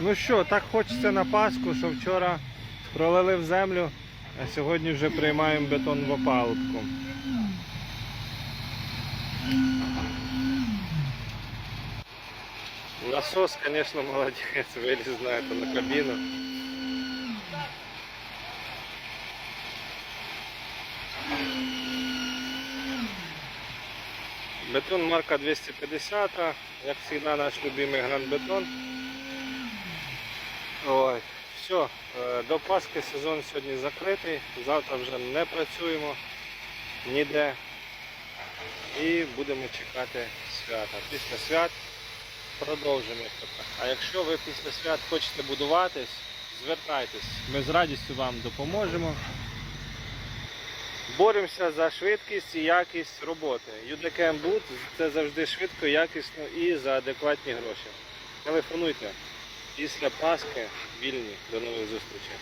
Ну що, так хочеться на Пасху, що вчора пролили в землю, а сьогодні вже приймаємо бетон в опалубку. Насос, звісно, молодець, виліз знаєте, на кабіну. Бетон марка 250, як завжди наш любимий гранбетон. Ой, все, до Пасхи сезон сьогодні закритий, завтра вже не працюємо ніде і будемо чекати свята. Після свят продовжимо. А якщо ви після свят хочете будуватись, звертайтесь, ми з радістю вам допоможемо. Боремося за швидкість і якість роботи. UDKM Boot це завжди швидко, якісно і за адекватні гроші. Телефонуйте. Після Пасхи вільні. До нових зустрічей.